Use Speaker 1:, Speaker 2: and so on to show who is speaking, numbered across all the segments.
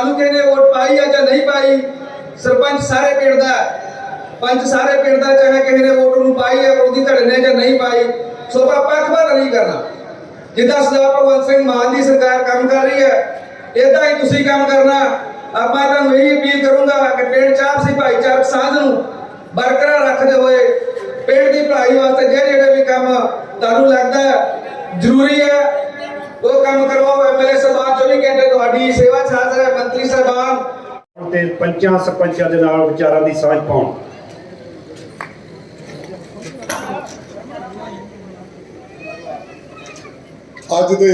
Speaker 1: ਸਾਨੂੰ ਕਹਿੰਦੇ ਵੋਟ ਪਾਈ ਆ ਜਾਂ ਨਹੀਂ ਪਾਈ? ਸਰਪੰਚ ਸਾਰੇ ਪਿੰਡ ਦਾ ਹੈ। ਸਾਰੇ ਪਿੰਡ ਦਾ, ਚਾਹੇ ਕਿਸੇ ਨੇ ਵੋਟ ਨੂੰ ਪਾਈ ਹੈ ਉਹਦੀ ਧੜੇ ਨੇ ਜਾਂ ਨਹੀਂ ਪਾਈ। ਸੋ ਆਪਾਂ ਪੱਖਪਾਤ ਨਹੀਂ ਕਰਨਾ। ਜਿੱਦਾਂ ਸਰਦਾਰ ਭਗਵੰਤ ਸਿੰਘ ਮਾਨ ਦੀ ਸਰਕਾਰ ਕੰਮ ਕਰ ਰਹੀ ਹੈ ਇਦਾਂ ਹੀ ਤੁਸੀਂ ਕੰਮ ਕਰਨਾ। ਆਪਾਂ ਤੁਹਾਨੂੰ ਇਹੀ ਅਪੀਲ ਕਰੂੰਗਾ ਕਿ ਪਿੰਡ ਚ ਸੀ ਭਾਈਚਾਰਕ ਸਾਂਝ ਨੂੰ ਬਰਕਰਾਰ ਰੱਖਦੇ ਹੋਏ ਪਿੰਡ ਦੀ ਭਲਾਈ ਵਾਸਤੇ ਜਿਹੜੇ ਜਿਹੜੇ ਵੀ ਕੰਮ ਤੁਹਾਨੂੰ ਲੱਗਦਾ ਜ਼ਰੂਰੀ ਹੈ ਉਹ ਕੰਮ ਕਰਵਾਓ ਐਮਐਲਏ ਸਾਹਿਬਾਨ 24 ਘੰਟੇ ਤੁਹਾਡੀ ਸੇਵਾ 'ਚ ਹਾਜ਼ਰ ਹੈ ਮੰਤਰੀ ਸਾਹਿਬਾਨ।
Speaker 2: ਤੇ ਪੰਚਾਂ ਸਰਪੰਚਾਂ ਦੇ ਨਾਲ ਵਿਚਾਰਾਂ ਦੀ ਸਾਂਝ ਪਾਉਣ।
Speaker 3: ਅੱਜ ਦੇ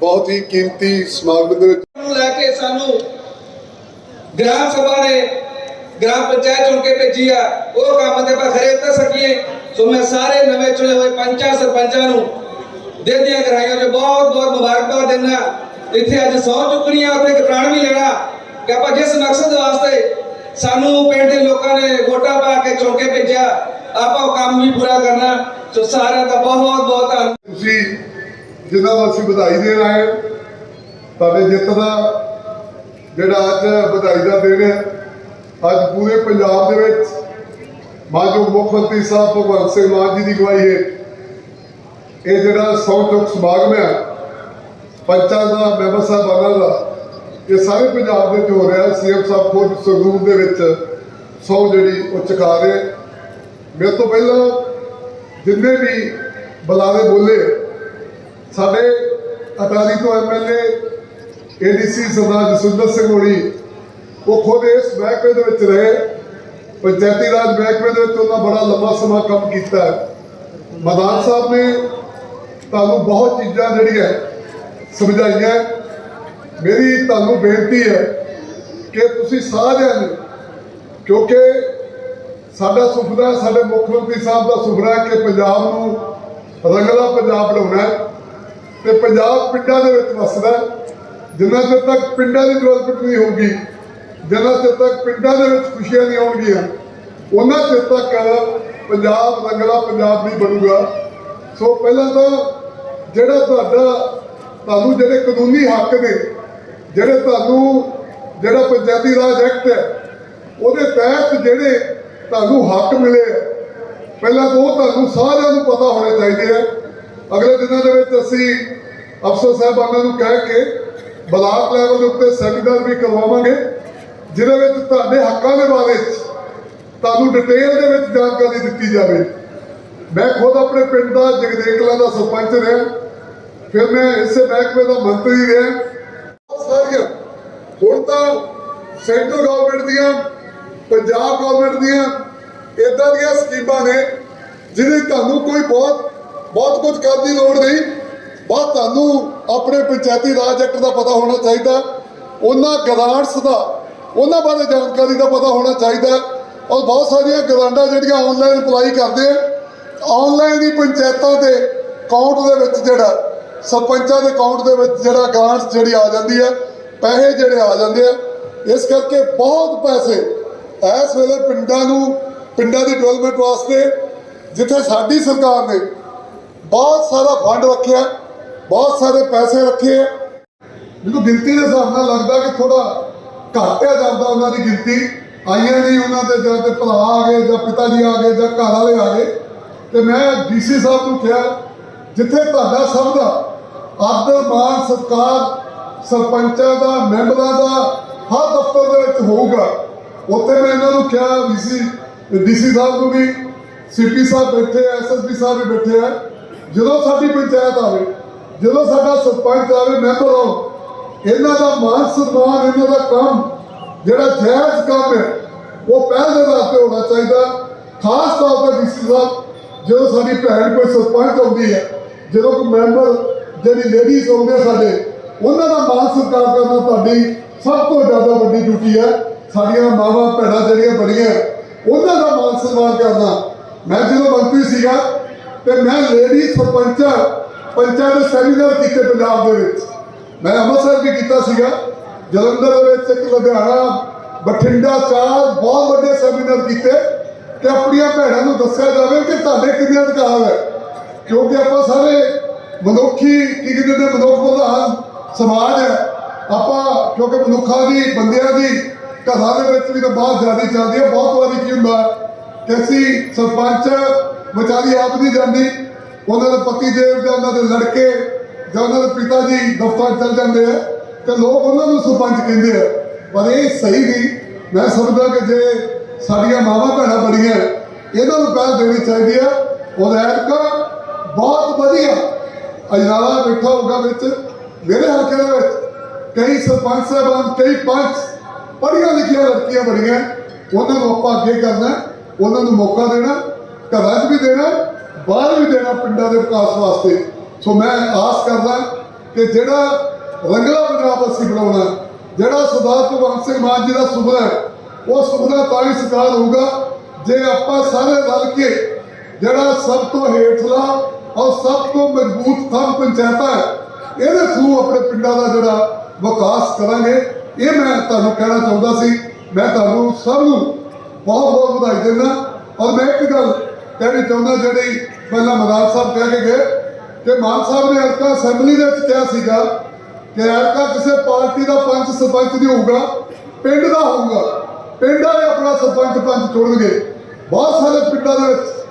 Speaker 3: ਬਹੁਤ ਹੀ ਕੀਮਤੀ ਸਮਾਗਮ ਦੇ ਵਿੱਚ
Speaker 1: ਨੂੰ ਲੈ ਕੇ ਸਾਨੂੰ ਗ੍ਰਾਮ ਸਭਾ ਨੇ ਗ੍ਰਾਮ ਪੰਚਾਇਤ ਚੁਣ ਕੇ ਭੇਜੀ ਆ ਉਹ ਕੰਮ ਤੇ ਆਪਾਂ ਖਰੇ ਉਤਰ ਸਕੀਏ। ਸੋ ਮੈਂ ਸਾਰੇ ਨਵੇਂ ਚੁਣੇ ਹੋਏ ਪੰਚਾਂ ਸਰਪੰਚਾਂ ਨੂੰ ਦਿਲ ਦੀਆਂ ਗਰਾਈਆਂ 'ਚ ਬਹੁਤ ਬਹੁਤ ਮੁਬਾਰਕਬਾਦ ਦਿੰਦਾ ਇੱਥੇ ਅੱਜ ਸੌ ਚੁੱਕਣੀਆਂ ਆਪਣੇ ਇੱਕ ਵੀ ਲੈਣਾ ਕਿ ਆਪਾਂ ਜਿਸ ਮਕਸਦ ਵਾਸਤੇ ਸਾਨੂੰ ਪਿੰਡ ਦੇ ਲੋਕਾਂ ਨੇ ਵੋਟਾਂ ਪਾ ਕੇ ਚੁਣ ਭੇਜਿਆ, ਆਪਾਂ ਉਹ ਕੰਮ ਵੀ ਪੂਰਾ ਕਰਨਾ ਸੋ ਸਾਰਿਆਂ ਦਾ ਬਹੁਤ ਬਹੁਤ ਧੰਨਵਾਦ।
Speaker 3: ਤੁਸੀਂ ਜਿਨ੍ਹਾਂ ਨੂੰ ਅਸੀਂ ਵਧਾਈ ਦੇਣ ਆਏ ਤੁਹਾਡੇ ਜਿੱਤ ਦਾ ਜਿਹੜਾ ਅੱਜ ਵਧਾਈ ਦਾ ਦਿਨ ਹੈ, ਅੱਜ ਪੂਰੇ ਪੰਜਾਬ ਦੇ ਵਿੱਚ ਮਾਨਯੋਗ ਮੁੱਖ ਮੰਤਰੀ ਸਾਹਿਬ ਭਗਵੰਤ ਸਿੰਘ ਮਾਨ ਜੀ ਦੀ ਅਗਵਾਈ ਹੈ ਇਹ ਜਿਹੜਾ ਸੌ ਚੁੱਕ ਸਮਾਗਮ ਹੈ, ਪੰਚਾਂ ਦਾ, ਮੈਂਬਰ ਸਾਹਿਬਾਨਾਂ ਦਾ, ਇਹ ਸਾਰੇ ਪੰਜਾਬ ਦੇ ਵਿੱਚ ਹੋ ਰਿਹਾ। ਸੀਐਮ ਸਾਹਿਬ ਖੁਦ ਸੰਗਰੂਰ ਦੇ ਵਿੱਚ ਸੌ ਜਿਹੜੀ ਉਹ ਚੁਕਾ ਰਹੇ। ਮੇਰੇ ਤੋਂ ਪਹਿਲਾਂ ਜਿੰਨੇ ਵੀ ਬੁਲਾਰੇ ਬੋਲੇ, ਸਾਡੇ ਅਟਾਰੀ ਤੋਂ ਐਮਐਲਏ ਏਡੀਸੀ ਸਰਦਾਰ ਜਸਵਿੰਦਰ ਸਿੰਘ ਹੋਣੀ, ਉਹ ਖੁਦ ਇਸ ਮਹਿਕਮੇ ਦੇ ਵਿੱਚ ਰਹੇ। ਪੰਚਾਇਤੀ ਰਾਜ ਮਹਿਕਮੇ ਦੇ ਵਿੱਚ ਉਹਨਾਂ ਬੜਾ ਲੰਬਾ ਸਮਾਂ ਕੰਮ ਕੀਤਾ ਹੈ ਮਦਾਨ ਸਾਹਿਬ ਨੇ ਤੁਹਾਨੂੰ ਬਹੁਤ ਚੀਜ਼ਾਂ ਜਿਹੜੀਆਂ ਸਮਝਾਈਆਂ ਮੇਰੀ ਤੁਹਾਨੂੰ ਬੇਨਤੀ ਹੈ ਕਿ ਤੁਸੀਂ ਸਾਰਿਆਂ ਨੇ, ਕਿਉਂਕਿ ਸਾਡਾ ਸੁਪਨਾ ਸਾਡੇ ਮੁੱਖ ਮੰਤਰੀ ਸਾਹਿਬ ਦਾ ਸੁਪਨਾ ਹੈ ਕਿ ਪੰਜਾਬ ਨੂੰ ਰੰਗਲਾ ਪੰਜਾਬ ਬਣਾਉਣਾ ਹੈ ਤੇ ਪੰਜਾਬ ਪਿੰਡਾਂ ਦੇ ਵਿੱਚ ਵਸਦਾ ਹੈ। ਜਿੰਨਾ ਚਿਰ ਤੱਕ ਪਿੰਡਾਂ ਦੀ ਡਿਵੈਲਪਮੈਂਟ ਨਹੀਂ ਹੋਊਗੀ ਜਿੰਨਾ ਚਿਰ ਤੱਕ ਪਿੰਡਾਂ ਦੇ ਵਿੱਚ ਖੁਸ਼ੀਆਂ ਨਹੀਂ ਆਉਣਗੀਆਂ ਉਹਨਾਂ ਚਿਰ ਤੱਕ ਪੰਜਾਬ ਰੰਗਲਾ ਪੰਜਾਬ ਨਹੀਂ ਬਣੂਗਾ। ਸੋ ਪਹਿਲਾਂ ਤਾਂ ਜਿਹੜਾ ਤੁਹਾਡਾ ਤੁਹਾਨੂੰ ਜਿਹੜੇ ਕਾਨੂੰਨੀ ਹੱਕ ਨੇ ਜਿਹੜੇ ਤੁਹਾਨੂੰ ਜਿਹੜਾ ਪੰਚਾਇਤੀ ਰਾਜ ਐਕਟ ਹੈ ਉਹਦੇ ਤਹਿਤ ਜਿਹੜੇ ਤੁਹਾਨੂੰ ਹੱਕ ਮਿਲੇ ਆ, ਪਹਿਲਾਂ ਤਾਂ ਉਹ ਤੁਹਾਨੂੰ ਸਾਰਿਆਂ ਨੂੰ ਪਤਾ ਹੋਣੇ ਚਾਹੀਦੇ ਆ। ਅਗਲੇ ਦਿਨਾਂ ਦੇ ਵਿੱਚ ਅਸੀਂ ਅਫਸਰ ਸਾਹਿਬਾਨਾਂ ਨੂੰ ਕਹਿ ਕੇ ਬਲਾਕ ਲੈਵਲ ਦੇ ਉੱਤੇ ਸੈਮੀਨਾਰ ਵੀ ਕਰਵਾਵਾਂਗੇ। ਜਿਹਦੇ ਵਿੱਚ ਤੁਹਾਡੇ ਹੱਕਾਂ ਦੇ ਬਾਰੇ ਤੁਹਾਨੂੰ ਡਿਟੇਲ ਦੇ ਵਿੱਚ ਜਾਣਕਾਰੀ ਦਿੱਤੀ ਜਾਵੇ। ਮੈਂ ਖੁਦ ਆਪਣੇ ਪਿੰਡ ਦਾ ਜਗਦੇਕਲਾ ਦਾ ਸਰਪੰਚ ਰਿਹਾ। ਫਿਰ ਮੈਂ ਇਸੇ ਮਹਿਕਮੇ ਦਾ ਮੰਤਰੀ ਰਿਹਾ। ਸਾਰੀਆਂ। ਹੁਣ ਤਾਂ ਸੈਂਟਰ ਗਵਰਨਮੈਂਟ ਦੀਆਂ, ਪੰਜਾਬ ਗਵਰਨਮੈਂਟ ਦੀਆਂ ਇਦਾਂ ਦੀਆਂ ਸਕੀਮਾਂ ਨੇ, ਜਿਹਦੇ ਤੁਹਾਨੂੰ ਕੋਈ ਬਹੁਤ ਬਹੁਤ ਕੁਝ ਕਰਨ ਦੀ ਲੋੜ ਨਹੀਂ। ਬਸ ਤੁਹਾਨੂੰ ਆਪਣੇ ਪੰਚਾਇਤੀ ਰਾਜ ਐਕਟ ਦਾ ਪਤਾ ਹੋਣਾ ਚਾਹੀਦਾ। ਉਹਨਾਂ ਗਰਾਂਟਸ ਦਾ ਉਹਨਾਂ ਬਾਰੇ ਜਾਣਕਾਰੀ ਦਾ ਪਤਾ ਹੋਣਾ ਚਾਹੀਦਾ ਔਰ ਬਹੁਤ ਸਾਰੀਆਂ ਗ੍ਰਾਂਟਾਂ ਜਿਹੜੀਆਂ ਆਨਲਾਈਨ ਅਪਲਾਈ ਕਰਦੇ ਆ। ਆਨਲਾਈਨ ਹੀ ਪੰਚਾਇਤਾਂ ਦੇ ਅਕਾਊਂਟ ਦੇ ਵਿੱਚ ਜਿਹੜਾ, ਸਰਪੰਚਾਂ ਦੇ ਅਕਾਊਂਟ ਦੇ ਵਿੱਚ ਜਿਹੜਾ ਗ੍ਰਾਂਟਸ ਜਿਹੜੀ ਆ ਜਾਂਦੀ ਹੈ, ਪੈਸੇ ਜਿਹੜੇ ਆ ਜਾਂਦੇ ਆ, ਇਸ ਕਰਕੇ ਬਹੁਤ ਪੈਸੇ ਇਸ ਵੇਲੇ ਪਿੰਡਾਂ ਨੂੰ, ਪਿੰਡਾਂ ਦੀ ਡਿਵੈਲਪਮੈਂਟ ਵਾਸਤੇ ਜਿੱਥੇ ਸਾਡੀ ਸਰਕਾਰ ਨੇ ਬਹੁਤ ਸਾਰਾ ਫੰਡ ਰੱਖਿਆ, ਬਹੁਤ ਸਾਰੇ ਪੈਸੇ ਰੱਖੇ ਆ। ਮੈਨੂੰ ਗਿਣਤੀ ਦੇ ਹਿਸਾਬ ਨਾਲ ਲੱਗਦਾ ਕਿ ਥੋੜਾ ਘਟਿਆ ਜਾਂਦਾ ਉਹਨਾਂ ਦੀ ਗਿਣਤੀ। ਆਈਆਂ ਨਹੀਂ ਉਹਨਾਂ ਦੇ ਜਾਂ ਤੇ ਭਰਾ ਆ ਗਏ ਜਾਂ ਪਿਤਾ ਜੀ ਆ ਗਏ ਜਾਂ ਘਰ ਵਾਲੇ ਆ ਗਏ। ਤੇ ਮੈਂ ਡੀਸੀ ਸਾਹਿਬ ਨੂੰ ਕਿਹਾ, ਜਿੱਥੇ ਤੁਹਾਡਾ ਸਭ ਦਾ ਆਦਰ ਮਾਨ ਸਤਿਕਾਰ ਸਰਪੰਚਾਂ ਦਾ, ਮੈਂਬਰਾਂ ਦਾ ਹਰ ਦਫ਼ਤਰ ਦੇ ਵਿੱਚ ਹੋਊਗਾ, ਉੱਥੇ ਮੈਂ ਇਹਨਾਂ ਨੂੰ ਕਿਹਾ ਡੀਸੀ ਡੀਸੀ ਸਾਹਿਬ ਨੂੰ ਵੀ ਸੀਪੀ ਸਾਹਿਬ ਬੈਠੇ ਆ ਐਸਐਸਪੀ ਸਾਹਿਬ ਵੀ ਬੈਠੇ ਆ। ਜਦੋਂ ਸਾਡੀ ਪੰਚਾਇਤ ਆਵੇ, ਜਦੋਂ ਸਾਡਾ ਸਰਪੰਚ ਆਵੇ, ਮੈਂਬਰ ਹੋ ਇਹਨਾਂ ਦਾ ਮਾਨ ਸਨਮਾਨ, ਇਹਨਾਂ ਦਾ ਕੰਮ, ਜਿਹੜਾ ਜਾਇਜ਼ ਕੰਮ ਹੈ, ਉਹ ਪਹਿਲ ਦੇ ਆਧਾਰ ਤੇ ਹੋਣਾ ਚਾਹੀਦਾ। ਖਾਸ ਤੌਰ ਤੇ ਡੀਸੀ ਸਾਹਿਬ, ਜਦੋਂ ਸਾਡੀ ਭੈਣ ਕੋਈ ਸਰਪੰਚ ਆਉਂਦੀ ਹੈ, ਜਦੋਂ ਕੋਈ ਮੈਂਬਰ, ਜਿਹੜੀ ਲੇਡੀਜ਼ ਆਉਂਦੇ ਸਾਡੇ, ਉਹਨਾਂ ਦਾ ਮਾਨ ਸਤਿਕਾਰ ਕਰਨਾ ਤੁਹਾਡੀ ਸਭ ਤੋਂ ਜ਼ਿਆਦਾ ਵੱਡੀ ਡਿਊਟੀ ਹੈ। ਸਾਡੀਆਂ ਮਾਵਾਂ, ਭੈਣਾਂ ਜਿਹੜੀਆਂ ਬੜੀਆਂ ਉਹਨਾਂ ਦਾ ਮਾਨ ਸਨਮਾਨ ਕਰਨਾ। ਮੈਂ ਜਦੋਂ ਮੰਤਰੀ ਸੀਗਾ, ਤੇ ਮੈਂ ਲੇਡੀ ਸਰਪੰਚਾਂ, ਪੰਚਾਂ ਦੇ ਸੈਮੀਨਾਰ ਕੀਤੇ ਪੰਜਾਬ ਦੇ ਵਿੱਚ। ਮੈਂ ਅੰਮ੍ਰਿਤਸਰ ਵੀ ਕੀਤਾ ਸੀਗਾ। ਜਲੰਧਰ ਦੇ ਵਿੱਚ ਇੱਕ ਲੁਧਿਆਣਾ, ਬਠਿੰਡਾ ਚਾਰ ਬਹੁਤ ਵੱਡੇ ਸੈਮੀਨਾਰ ਕੀਤੇ ਕਿ ਆਪਣੀਆਂ ਭੈਣਾਂ ਨੂੰ ਦੱਸਿਆ ਜਾਵੇ ਕਿ ਤੁਹਾਡੇ ਕਿੰਨੇ ਅਧਿਕਾਰ ਹੈ। ਕਿਉਂਕਿ ਆਪਾਂ ਸਾਰੇ ਮਨੁੱਖੀ, ਕੀ ਕਹਿੰਦੇ ਨੇ, ਮਨੁੱਖ ਪ੍ਰਧਾਨ ਸਮਾਜ ਹੈ। ਆਪਾਂ, ਕਿਉਂਕਿ ਮਨੁੱਖਾਂ ਦੀ, ਬੰਦਿਆਂ ਦੀ, ਘਰਾਂ ਦੇ ਵਿੱਚ ਵੀ ਤਾਂ ਬਹੁਤ ਜ਼ਿਆਦਾ ਚੱਲਦੀ ਹੈ, ਬਹੁਤ ਵਾਰੀ ਕੀ ਹੁੰਦਾ ਕਿ ਅਸੀਂ ਸਰਪੰਚ, ਵਿਚਾਰੀ ਆਪ ਨਹੀਂ ਜਾਂਦੀ, ਉਹਨਾਂ ਦੇ ਪਤੀ ਦੇਵ ਜਾਂ ਉਹਨਾਂ ਦੇ ਲੜਕੇ ਜਾਂ ਉਹਨਾਂ ਦੇ ਪਿਤਾ ਜੀ ਦਫ਼ਤਰ ਚਲ ਜਾਂਦੇ ਆ ਤੇ ਲੋਕ ਉਹਨਾਂ ਨੂੰ ਸਰਪੰਚ ਕਹਿੰਦੇ ਆ। ਪਰ ਇਹ ਸਹੀ ਨਹੀਂ। ਮੈਂ ਸਮਝਦਾ ਕਿ ਜੇ ਸਾਡੀਆਂ ਮਾਵਾਂ ਭੈਣਾਂ ਬੜੀਆਂ ਇਹਨਾਂ ਨੂੰ ਪਹਿਲ ਦੇਣੀ ਚਾਹੀਦੀ ਆ। ਉਹ ਐਤਕਾਂ ਬਹੁਤ ਵਧੀਆ। ਅਜਨਾਲਾ ਬੈਠਾ ਹੋਗਾ ਵਿੱਚ। ਮੇਰੇ ਹਲਕੇ ਦੇ ਵਿੱਚ ਕਈ ਸਰਪੰਚ ਸਾਹਿਬਾਨ, ਕਈ ਪੰਚ ਪੜ੍ਹੀਆਂ ਲਿਖੀਆਂ ਲੜਕੀਆਂ ਬੜੀਆਂ ਉਹਨਾਂ ਨੂੰ ਆਪਾਂ ਅੱਗੇ ਕਰਨਾ, ਉਹਨਾਂ ਨੂੰ ਮੌਕਾ ਦੇਣਾ, ਘਰਾਂ 'ਚ ਵੀ ਦੇਣਾ, ਬਾਹਰ ਵੀ ਦੇਣਾ ਪਿੰਡਾਂ ਦੇ ਵਿਕਾਸ ਵਾਸਤੇ। ਸੋ ਮੈਂ ਆਸ ਕਰਦਾ ਕਿ ਜਿਹੜਾ ਰੰਗਲਾ ਪੰਜਾਬ ਅਸੀਂ ਬਣਾਉਣਾ ਜਿਹੜਾ ਸਰਦਾਰ ਭਗਵੰਤ ਸਿੰਘ ਮਾਨ ਜੀ ਦਾ ਸੁਪਨਾ ਹੈ, ਉਹ ਸੁਪਨਾ ਤਾਂ ਹੀ ਸਾਕਾਰ ਹੋਊਗਾ ਜੇ ਆਪਾਂ ਸਾਰੇ ਰਲ ਕੇ ਜਿਹੜਾ ਸਭ ਤੋਂ ਹੇਠਲਾ ਔਰ ਸਭ ਤੋਂ ਮਜ਼ਬੂਤ ਥੰਮ ਪੰਚਾਇਤਾਂ ਹੈ, ਇਹਦੇ ਥਰੂ ਆਪਣੇ ਪਿੰਡਾਂ ਦਾ ਜਿਹੜਾ ਵਿਕਾਸ ਕਰਾਂਗੇ। ਇਹ ਮੈਂ ਤੁਹਾਨੂੰ ਕਹਿਣਾ ਚਾਹੁੰਦਾ ਸੀ, ਮੈਂ ਤੁਹਾਨੂੰ ਸਭ ਨੂੰ ਬਹੁਤ ਬਹੁਤ ਵਧਾਈ ਦਿੰਦਾ। ਔਰ ਮੈਂ ਇੱਕ ਗੱਲ ਕਹਿਣੀ ਚਾਹੁੰਦਾ, ਜਿਹੜੀ ਪਹਿਲਾਂ ਮਦਾਨ ਸਾਹਿਬ ਕਹਿ ਕੇ ਗਏ ਕਿ ਮਾਨ ਸਾਹਿਬ ਨੇ ਹਲਕਾ ਅਸੈਂਬਲੀ ਦੇ ਵਿੱਚ ਕਿਹਾ ਸੀਗਾ ਕਿ ਹਲਕਾ ਕਿਸੇ ਪਾਰਟੀ ਦਾ ਪੰਚ ਸਰਪੰਚ ਨਹੀਂ ਹੋਊਗਾ, ਪਿੰਡ ਦਾ ਹੋਊਗਾ, ਪਿੰਡ ਵਾਲੇ ਆਪਣਾ ਸਰਪੰਚ ਪੰਚ ਚੁਣਨਗੇ ਬਹੁਤ ਸਾਰੇ ਪਿੰਡਾਂ ਦੇ ਵਿੱਚ